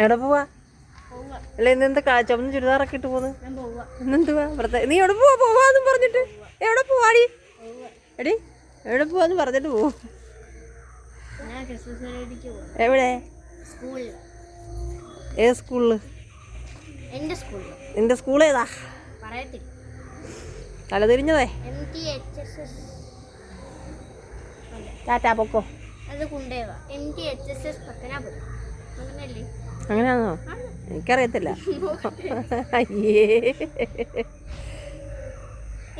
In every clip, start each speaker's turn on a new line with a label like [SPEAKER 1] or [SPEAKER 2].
[SPEAKER 1] എവിടെ പോവാ? അല്ല ഇന്നെന്താ കാ ചുമന്ന ചുരിദാറൊക്കെ ഇട്ട് പോന്ന്? ഇന്നെന്തുവാ വെറുതെ നീ എവിടെ പോവാ? പോവാന്ന് പറഞ്ഞിട്ട്. എവിടെ പോവാടി? എടി എവിടെ പോവാന്ന് പറഞ്ഞിട്ട് പോവും. എവിടെ? ഏത് സ്കൂളിൽ നിന്റെ സ്കൂൾ ഏതാ? തല തിരിഞ്ഞതേ ടാറ്റാ പൊക്കോ.
[SPEAKER 2] അത് കുണ്ടേവ M T H S S Pathanapuram.
[SPEAKER 1] അങ്ങനെയാണോ? എനിക്കറിയത്തില്ല. അയ്യേ.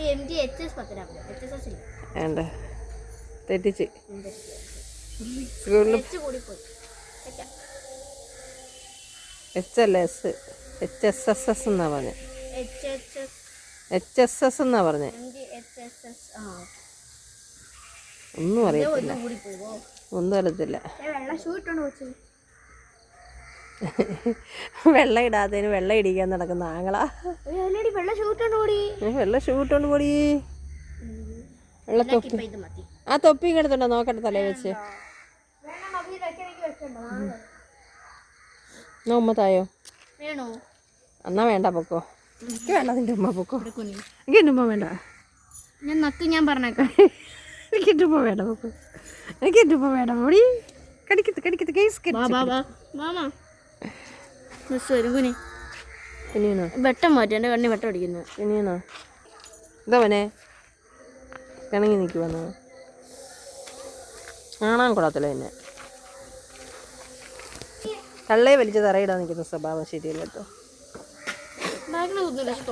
[SPEAKER 2] എച്ച് എച്ച് എസ് എസ് ഇല്ല?
[SPEAKER 1] വേണ്ട. തെറ്റിച്ച്. സ്കൂളിൽ
[SPEAKER 2] എച്ച് കൂടിപ്പോയി. വെക്കാം.
[SPEAKER 1] എച്ച് അല്ല S? H S S S എന്നാ പറഞ്ഞത്
[SPEAKER 2] H H S.
[SPEAKER 1] H S S എന്നാ പറഞ്ഞത്
[SPEAKER 2] എച്ച് എസ് എസ് ആ
[SPEAKER 1] ഒന്നും അറിയത്തില്ല. ഒന്നും അറിയത്തില്ല.
[SPEAKER 2] വെള്ള
[SPEAKER 1] ഇടാത്തതിന് വെള്ളം ഇടിക്കാൻ നടക്കുന്ന ആങ്ങളാ.
[SPEAKER 2] വെള്ള ഷൂട്ടുണ്ട്
[SPEAKER 1] കൂടി വെള്ള തൊപ്പി. ആ തൊപ്പി കിടത്തുണ്ടോ നോക്കട്ടെ തലേ വെച്ച്. എന്നാ ഉമ്മ തായോ? എന്നാ വേണ്ട പൊക്കോ. എനിക്ക് വേണ്ട നിന്റെ ഉമ്മ പൊക്കോ. എനിക്ക് എന്റെ ഉമ്മ വേണ്ട.
[SPEAKER 2] ഞാൻ നക്ക് ഞാൻ പറഞ്ഞേക്കാം.
[SPEAKER 1] എനിക്ക് എന്റെ ഉമ്മ വേണ്ട പൊക്കോ. എനിക്ക് എന്റെ ഉമ്മ വേണ്ട പൊടി. കടിക്കത്ത് കടിക്കത്ത് കേസ്
[SPEAKER 2] കേട്ടോ മാമാ മിസ് വരും കുനി. വെട്ടം മാറ്റി എന്റെ കണ്ണി വെട്ടം അടിക്കുന്നത്
[SPEAKER 1] ഇനിയാണോ ഇതാ മോനെ. കിണങ്ങി നിൽക്കുവന്നോ കാണാൻ കൊള്ളത്തില്ല എന്നെ. തള്ളയെ വലിച്ച് തറയിടാൻ നിൽക്കുന്ന സ്വഭാവം ശരിയല്ല കേട്ടോ.
[SPEAKER 2] ഒന്നും പക്ഷെ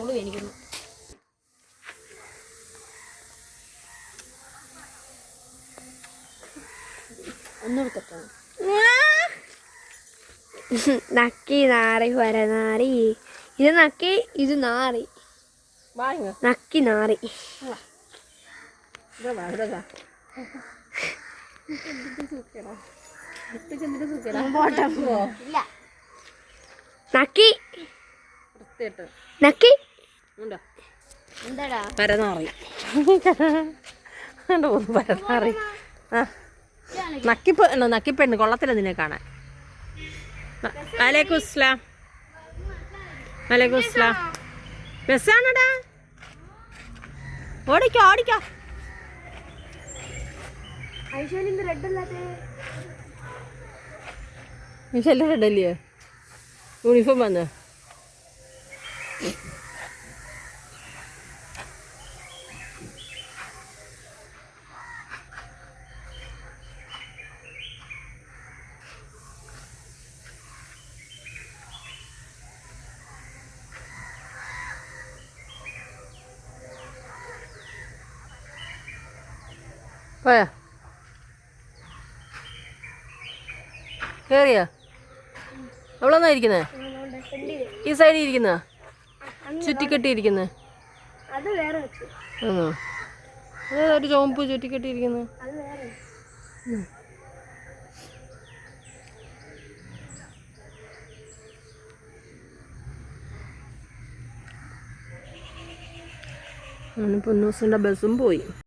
[SPEAKER 2] ഒന്നെടുക്കട്ടോ
[SPEAKER 3] നക്കി നാറി വരനാറി ഇത് നക്കി ഇത് നാറി.
[SPEAKER 1] വാങ്ങ
[SPEAKER 3] നക്കി നാറി. നക്കി. നക്കി.
[SPEAKER 1] പരനാറി. പരനാറി. ആ. നക്കിപ്പ് നക്കിപ്പെണ്ണ്? കൊള്ളത്തില്ല നിന്നെ കാണാൻ. ന- വലൈക്കും ഇസ്ലാം വലൈക്കും ഇസ്ലാം ബസ്സാണടാ ഓടിക്കോ ഓടിക്കോ.
[SPEAKER 3] ഐശ്വര്യ റെഡ്
[SPEAKER 1] റെഡല്ലേ യൂണിഫോം വന്ന്? പോയാ? കേറിയാ? അവളെന്നാ ഇരിക്കുന്നേ? ഈ സൈഡിൽ ഇരിക്കുന്ന? ചുറ്റിക്കെട്ടി ഇരിക്കുന്ന
[SPEAKER 3] അത് വേറെ വെച്ചു
[SPEAKER 1] ആണോ? അത് ഒരു ചോമ്പ് ചുറ്റിക്കെട്ടി ഇരിക്കുന്ന
[SPEAKER 3] അത് വേറെ
[SPEAKER 1] പൊന്നൂസിന്റെ ബസ്സും പോയി.